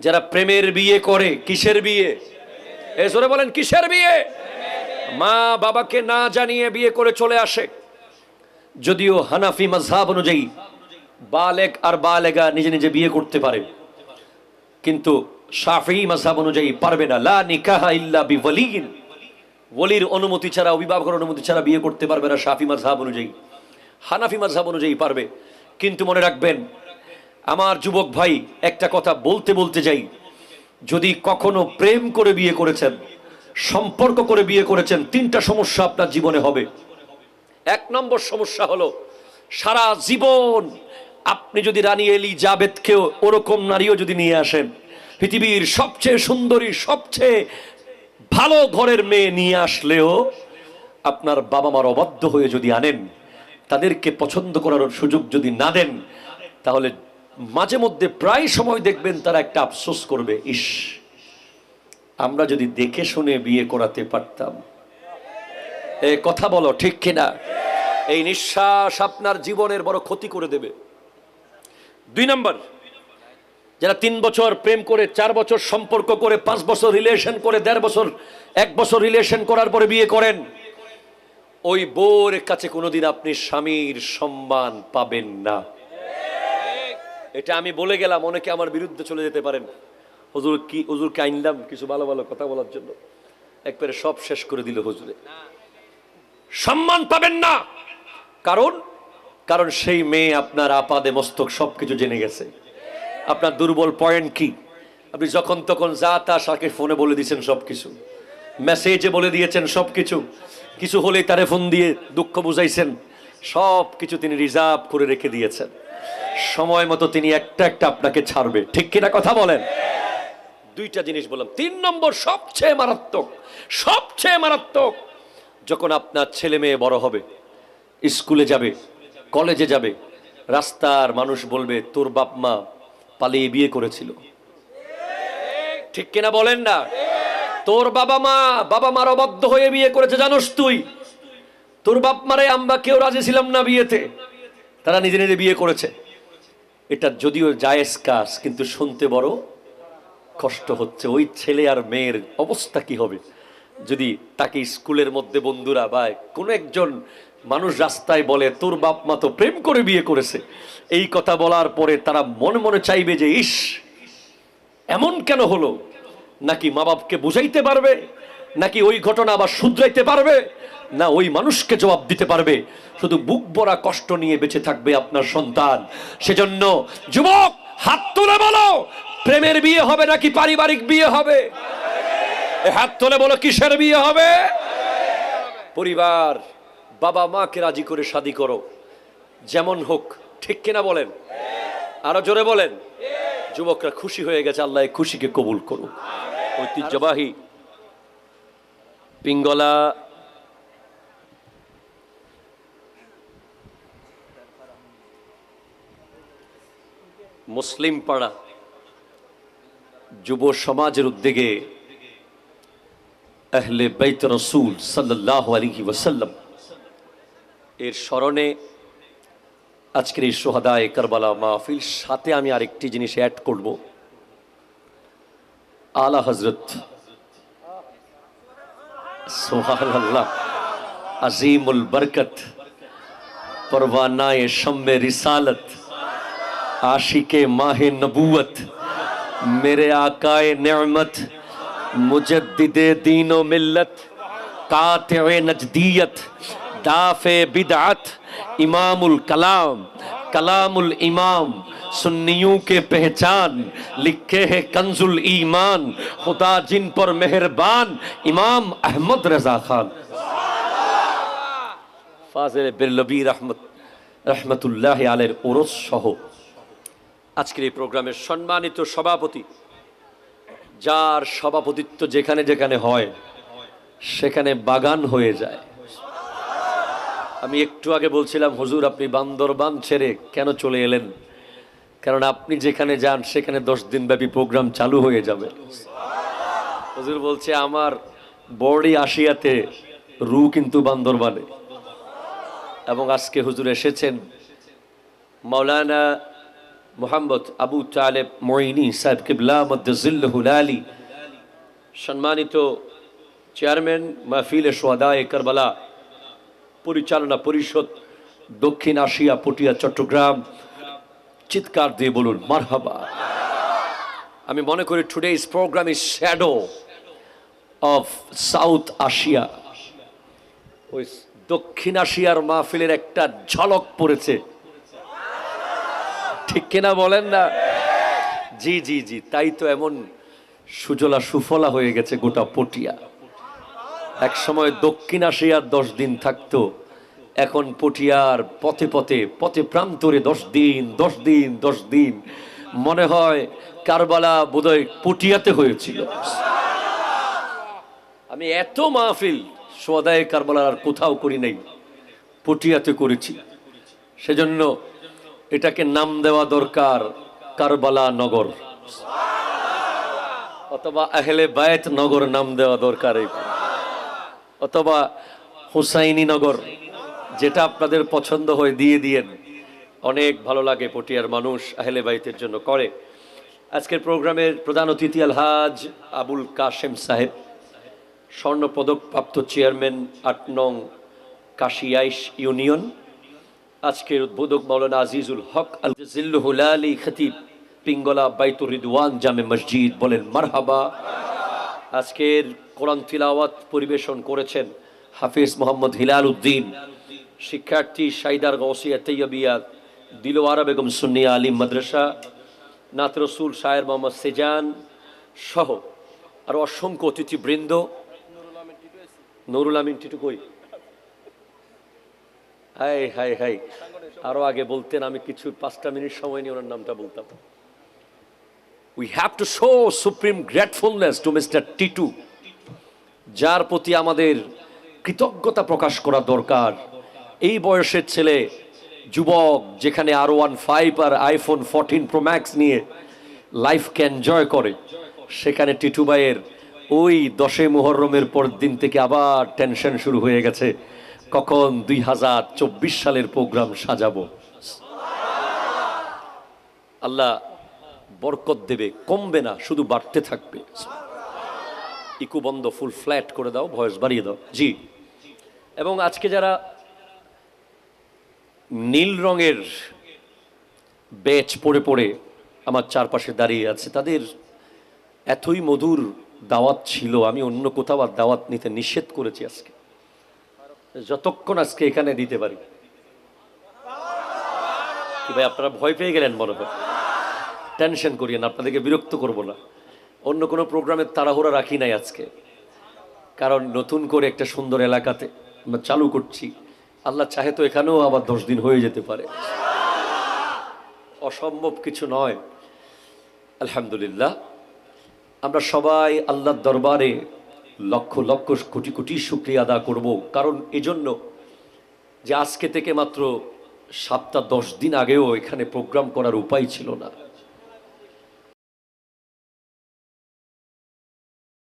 যারা প্রেমের বিয়ে করে, কিসের বিয়ে? এ জোরে বলেন, কিসের বিয়ে? মা বাবাকে না জানিয়ে বিয়ে করে চলে আসে। যদিও হানাফি mazhab অনুযায়ী বালেক আর বালেগা নিজে নিজে বিয়ে করতে পারে। কিন্তু শাফি mazhab অনুযায়ী পারবে না। লা নিকাহা ইল্লা বিওয়ালিন। ওলির অনুমতি ছাড়া, অভিভাবকের অনুমতি ছাড়া বিয়ে করতে পারবে না শাফি mazhab অনুযায়ী। হানাফি mazhab অনুযায়ী পারবে। কিন্তু মনে রাখবেন আমার যুবক ভাই, একটা কথা বলতে বলতে যাই। যদি কখনো প্রেম করে বিয়ে করেছেন, সম্পর্ক করে বিয়ে করেছেন, তিনটা সমস্যা আপনার জীবনে হবে। এক নম্বর সমস্যা হলো, সারা জীবন আপনি যদি রানী এলি জাবেদকেও ওরকম নারীও যদি নিয়ে আসেন, পৃথিবীর সবচেয়ে সুন্দরী, সবচেয়ে ভালো ঘরের মেয়ে নিয়ে আসলেও আপনার বাবা মার অবাধ্য হয়ে যদি আনেন, তাদেরকে পছন্দ করার সুযোগ যদি না দেন, তাহলে মাঝে মধ্যে প্রায় সময় দেখবেন তারা একটা আফসোস করবে, ইস, আমরা যদি দেখে শুনে বিয়ে করাতে পারতাম। এ, কথা বলো, ঠিক কিনা? এই নিঃশ্বাস আপনার জীবনের বড় ক্ষতি করে দেবে। দুই নম্বর, যারা তিন বছর প্রেম করে, চার বছর সম্পর্ক করে, পাঁচ বছর রিলেশন করে, দেড় বছর, এক বছর রিলেশন করার পরে বিয়ে করেন, ওই বোর কাছে কোনোদিন আপনি স্বামীর সম্মান পাবেন না। এটা আমি বলে গেলাম, অনেকে আমার বিরুদ্ধে চলে যেতে পারেন। হজুর কি হুজুরকে আইনলাম কিছু ভালো ভালো কথা বলার জন্য? একবারে সব শেষ করে দিল হজুরে। সম্মান পাবেন না। কারণ? কারণ সেই মেয়ে আপনার আপাদে মস্তক সবকিছু জেনে গেছে। আপনার দুর্বল পয়েন্ট কি? আপনি যখন তখন যা তা সাকে ফোনে বলে দিয়েছেন সবকিছু। মেসেজে বলে দিয়েছেন সবকিছু। কিছু হলেই তারে ফোন দিয়ে দুঃখ বুঝাইছেন। সব কিছু তিনি রিজার্ভ করে রেখে দিয়েছেন। সময় মতো তিনি একটা একটা আপনাকে ছাড়বে। ঠিক কিনা কথা বলেন? দুইটা জিনিস বললাম। তিন নম্বর, সবচেয়ে মারাত্মক সবচেয়ে মারাত্মক, যখন আপনার ছেলে মেয়ে বড় হবে, স্কুলে যাবে, কলেজে যাবে, রাস্তার মানুষ বলবে, তোর বাপ মা পালিয়ে বিয়ে করেছিল। ঠিক কিনা বলেন না? তোর বাবা মা, বাবা মার অবাধ্য হয়ে বিয়ে করেছে, জানোস তুই? তোর বাপ মারে আমরা কেউ রাজি ছিলাম না বিয়েতে। তারা নিজে নিজে বিয়ে করেছে। এটা যদিও জায়েজ কাজ, কিন্তু শুনতে বড় কষ্ট হচ্ছে। ওই ছেলে আর মেয়ের অবস্থা কি হবে? যদি তাকে স্কুলের মধ্যে বন্ধুরা বা কোনো একজন মানুষ রাস্তায় বলে, তোর বাপ মা তো প্রেম করে বিয়ে করেছে। এই কথা বলার পরে তারা মনে মনে চাইবে যে, ইস, এমন কেন হলো? নাকি মা বাপকে বুঝাইতে পারবে? নাকি ওই ঘটনা আবার শুধরাইতে পারবে? না, ওই মানুষকে জবাব দিতে পারবে। শুধু বুক ভরা কষ্ট নিয়ে বেঁচে থাকবে আপনার সন্তান। সেজন্য, যুবক, হাত তুলে বলো, প্রেমের বিয়ে হবে নাকি পারিবারিক বিয়ে হবে? হাত তুলে বলো, কিসের বিয়ে হবে? পরিবার, বাবা মাকে রাজি করে শাদি করো। যেমন হোক, ঠিক কিনা বলেন? আরও জোরে বলেন? যুবকরা খুশি হয়ে গেছে, আল্লাহ খুশিকে কবুল করুক। ঐতিহ্যবাহী পিঙ্গলা। মুসলিম পাড়া, যুব সমাজের উদ্যোগে আহলে বাইত রসুল সাল্লাহ আলহি ওয়াসাল্লাম এর স্মরণে আজকের এই সোহাদায় কারবালা মাহফিল সাথে আমি আরেকটি জিনিস অ্যাড করব। আলা হজরত سبحان اللہ، عظیم البرکت پروانہ شم رسالت، عاشق ماہ نبوت، میرے آقا نعمت، مجدد دین و ملت، قاطع نجدیت، دافع بدعت، امام الکلام कलामुल इमाम सुन्नियों के पहचान लिखे है कंजुल ईमान खुदा जिन पर मेहरबान इमाम अहमद रजा खान ফাজেল বেরলবি রহমত রহমতুল্লাহ আলের ওরস সহ আজকের এই প্রোগ্রামের সম্মানিত সভাপতি যার সভাপতিত্ব যেখানে যেখানে হয় সেখানে বাগান হয়ে যায় আমি একটু আগে বলছিলাম, হুজুর, আপনি বান্দরবান ছেড়ে কেন চলে এলেন? কারণ আপনি যেখানে যান, সেখানে দশ দিন ব্যাপী প্রোগ্রাম চালু হয়ে যাবে। হুজুর বলছে, আমার বড়ি আসিয়াতে রু কিন্তু বান্দরবানে। এবং আজকে হুজুর এসেছেন মাওলানা মোহাম্মদ আবু তালেব মঈনি সাহেব কিবলা মদ্দুল্লাহুল আলী, সম্মানিত চেয়ারম্যান, মাহফিলে সোয়াদায় কারবালা। পরিচালনা পরিষদ দক্ষিণ আশিয়া পটিয়া, চট্টগ্রাম। চিৎকার দিয়ে বলুন, মারহাবা। আমি মনে করি today is programme is shadow of South Asia ওই দক্ষিণ আশিয়ার মাহফিলের একটা ঝলক পড়েছে। ঠিক কিনা বলেন না? জি জি জি, তাই তো এমন সুজলা সুফলা হয়ে গেছে গোটা পটিয়া। এক সময় দক্ষিণ আশিয়ার দশ দিন থাকতো। এখন পটিয়ার পথে পথে পথে প্রান্তরে দশ দিন দশ দিন দশ দিন। মনে হয় কারবালা বোধহয় পটিয়াতে হয়েছিল। আমি এত মাহফিল সোয়াদায় কারবালার আর কোথাও করি নাই, পটিয়াতে করেছি। সেজন্য এটাকে নাম দেওয়া দরকার কারবালা নগর। অথবা আহলে বায়েত নগর নাম দেওয়া দরকার এই। অথবা হুসাইনি নগর, যেটা আপনাদের পছন্দ হয়, দিয়ে দিয়েন। অনেক ভালো লাগে, পটিয়ার মানুষ আহলে বাইতের জন্য করে। আজকের প্রোগ্রামের প্রধান অতিথি আলহাজ আবুল কাশেম সাহেব স্বর্ণপদক প্রাপ্ত চেয়ারম্যান আট নং কাশিয়াইশ ইউনিয়ন। আজকের উদ্বোধক মৌলানা আজিজুল হক আল আলী খতিব, পিঙ্গলা বাইতুর রিদওয়ান জামে মসজিদ বলেন, মারহাবা। আজকের কোরআন তিলাওয়াত পরিবেশন করেছেন হাফিজ মোহাম্মদ হিলাল উদ্দিন শিক্ষার্থী সাইদার গৌসিয়া তৈয়বিয়া দিলওয়ারা বেগম সুন্নিয়া আলিম মাদ্রাসা, নাত রসুল শায়ের মোহাম্মদ সেজান সহ আর অসংখ্য অতিথিবৃন্দ। নুরুল আমিন টিটু কই হাই হাই হাই। আরও আগে বলতেন, আমি কিছু পাঁচটা মিনিট সময় নিয়ে ওনার নামটা বলতাম। We have to show supreme gratefulness to mister Titu যার প্রতি আমাদের কৃতজ্ঞতা প্রকাশ করা দরকার। এই বয়সের ছেলে, যুবক, যেখানে আর ওয়ান ফাইভ আর আইফোন ফোরটিন প্রো ম্যাক্স নিয়ে লাইফকে এনজয় করে, সেখানে টিটু ভাইয়ের ওই দশে মুহররমের পর দিন থেকে আবার টেনশন শুরু হয়ে গেছে। কখন দুই হাজার চব্বিশ সালের প্রোগ্রাম সাজাবো। আল্লাহ বরকত দেবে, কমবে না, শুধু বাড়তে থাকবে। ইকু বন্ধ ফুল ফ্ল্যাট করে দাও ভয়েস বাড়িয়ে দাও। জি। এবং আজকে যারা নীল রঙের বেচ পড়ে পড়ে আমার চারপাশে দাঁড়িয়ে আছে, তাদের এতই মধুর দাওয়াত ছিল, আমি অন্য কোথাও আর দাওয়াত নিতে নিষেধ করেছি আজকে। যতক্ষণ আজকে এখানে দিতে পারি। ভাই, আপনারা ভয় পেয়ে গেলেন মনে টেনশন করিয়েন, আপনাদেরকে বিরক্ত করব না। অন্য কোনো প্রোগ্রামের তাড়াহুড়া রাখি নাই আজকে। কারণ নতুন করে একটা সুন্দর এলাকাতে আমরা চালু করছি। আল্লাহ চাহে তো এখানেও আবার দশ দিন হয়ে যেতে পারে। অসম্ভব কিছু নয়। আলহামদুলিল্লাহ। আমরা সবাই আল্লাহর দরবারে লক্ষ লক্ষ কোটি কোটি শুক্রিয়া আদা করব। কারণ এজন্য যে আজকে থেকে মাত্র সাতটা দশ দিন আগেও এখানে প্রোগ্রাম করার উপায় ছিল না।